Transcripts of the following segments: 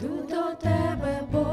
Йду до тебе, Боже,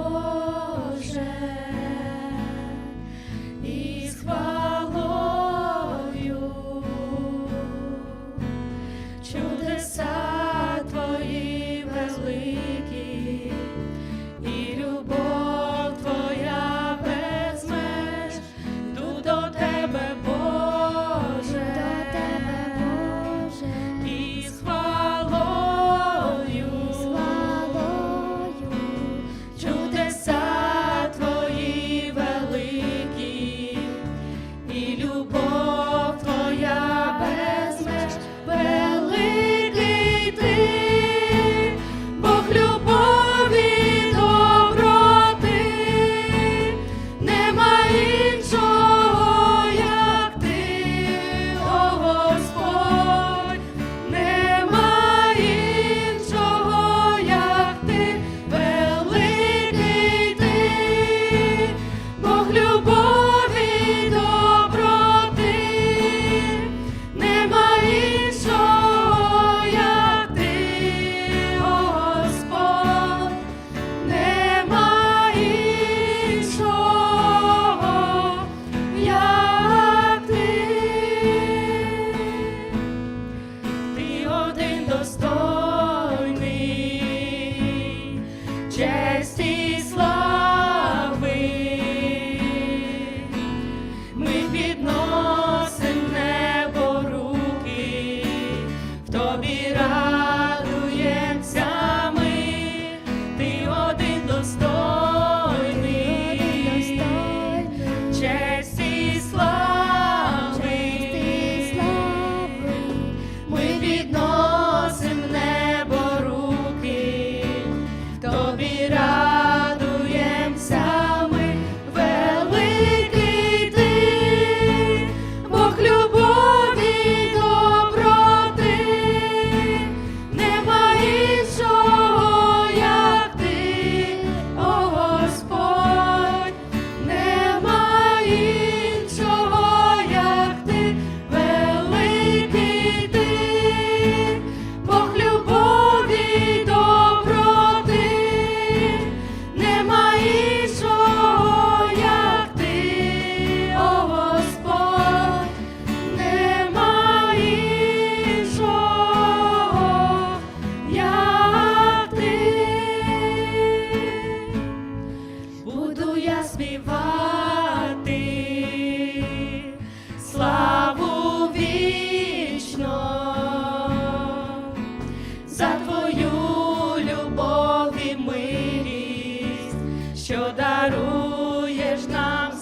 Rest is співати, славу вічно за твою любов і милість, що даруєш нам.